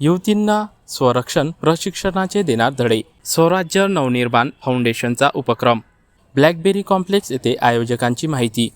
युवतींना स्वरक्षण प्रशिक्षणाचे देणार धडे स्वराज्य नवनिर्माण फाउंडेशनचा उपक्रम. ब्लॅकबेरी कॉम्प्लेक्स येथे आयोजकांची माहिती.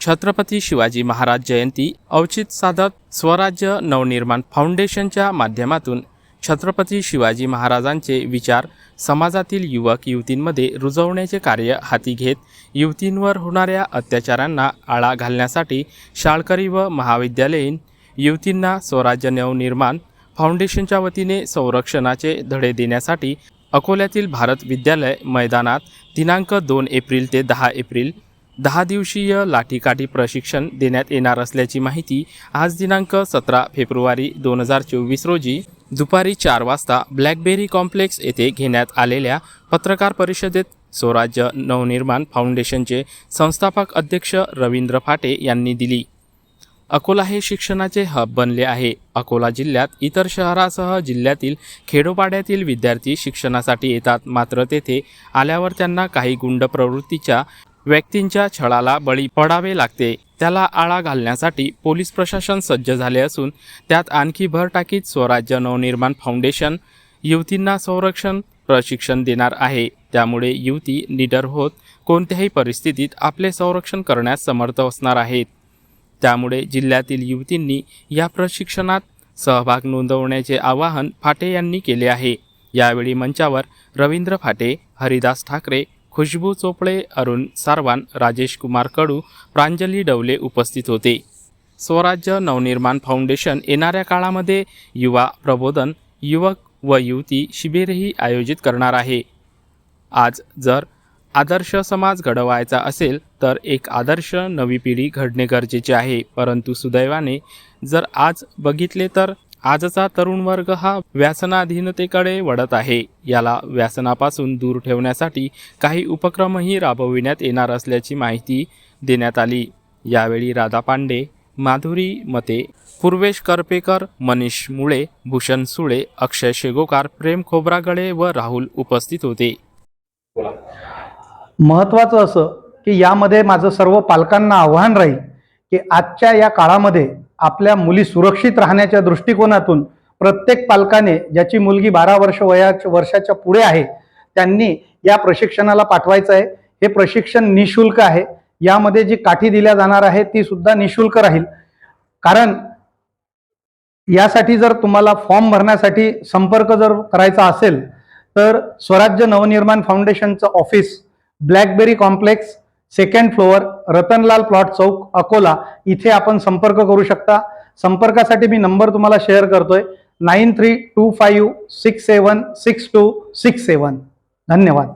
छत्रपती शिवाजी महाराज जयंती औचित साधत स्वराज्य नवनिर्माण फाउंडेशनच्या माध्यमातून छत्रपती शिवाजी महाराजांचे विचार समाजातील युवक युवतींमध्ये रुजवण्याचे कार्य हाती घेत युवतींवर होणाऱ्या अत्याचारांना आळा घालण्यासाठी शाळकरी व महाविद्यालयीन युवतींना स्वराज्य नवनिर्माण फाउंडेशनच्या वतीने संरक्षणाचे धडे देण्यासाठी अकोल्यातील भारत विद्यालय मैदानात दिनांक दोन एप्रिल ते दहा एप्रिल दहा दिवसीय लाठीकाठी प्रशिक्षण देण्यात येणार असल्याची माहिती आज दिनांक सतरा फेब्रुवारी दोन हजार चोवीस रोजी दुपारी चार वाजता ब्लॅकबेरी कॉम्प्लेक्स येथे घेण्यात आलेल्या पत्रकार परिषदेत स्वराज्य नवनिर्माण फाउंडेशनचे संस्थापक अध्यक्ष रवींद्र फाटे यांनी दिली. अकोला हे शिक्षणाचे हब बनले आहे. अकोला जिल्ह्यात इतर शहरासह जिल्ह्यातील खेडोपाड्यातील विद्यार्थी शिक्षणासाठी येतात. मात्र तेथे आल्यावर त्यांना काही गुंड प्रवृत्तीच्या व्यक्तींच्या छळाला बळी पडावे लागते. त्याला आळा घालण्यासाठी पोलीस प्रशासन सज्ज झाले असून त्यात आणखी भर टाकीत स्वराज्य नवनिर्माण फाउंडेशन युवतींना संरक्षण प्रशिक्षण देणार आहे. त्यामुळे युवती निडर होत कोणत्याही परिस्थितीत आपले संरक्षण करण्यास समर्थ असणार आहेत. त्यामुळे जिल्ह्यातील युवतींनी या प्रशिक्षणात सहभाग नोंदवण्याचे आवाहन फाटे यांनी केले आहे. यावेळी मंचावर रवींद्र फाटे हरिदास ठाकरे खुशबू चोपळे अरुण सारवान राजेश कुमार कडू प्रांजली डवले उपस्थित होते. स्वराज्य नवनिर्माण फाउंडेशन येणाऱ्या काळामध्ये युवा प्रबोधन युवक व युवती शिबिरही आयोजित करणार आहे. आज जर आदर्श समाज घडवायचा असेल तर एक आदर्श नवी पिढी घडणे गरजेचे आहे. परंतु सुदैवाने जर आज बघितले तर आजचा तरुण वर्ग हा व्यसनाधीनतेकडे वळत आहे. याला व्यसनापासून दूर ठेवण्यासाठी काही उपक्रमही राबविण्यात येणार असल्याची माहिती देण्यात आली. यावेळी राधा पांडे माधुरी मते पूर्वेश करपेकर मनीष मुळे भूषण सुळे अक्षय शेगोकार प्रेम खोब्रागडे व राहुल उपस्थित होते. महत्त्वाचं असं की यामध्ये माझं सर्व पालकांना आव्हान राहील की आजच्या या काळामध्ये आपल्या मुली सुरक्षित राहण्याच्या दृष्टिकोनातून प्रत्येक पालकाने ज्याची मुलगी बारा वर्ष वया वर्षाच्या पुढे आहे त्यांनी या प्रशिक्षणाला पाठवायचं आहे. हे प्रशिक्षण निशुल्क आहे. यामध्ये जी काठी दिल्या जाणार आहे ती सुद्धा निशुल्क राहील. कारण यासाठी जर तुम्हाला फॉर्म भरण्यासाठी संपर्क जर करायचा असेल तर Swarajya Navnirman फाउंडेशनचं office Blackberry complex second floor Ratanlal plot Chowk Akola. इथे आपण संपर्क करू शकता. संपर्कासाठी मी नंबर तुम्हाला शेअर करतोय. Nine three two five six seven six two six seven धन्यवाद.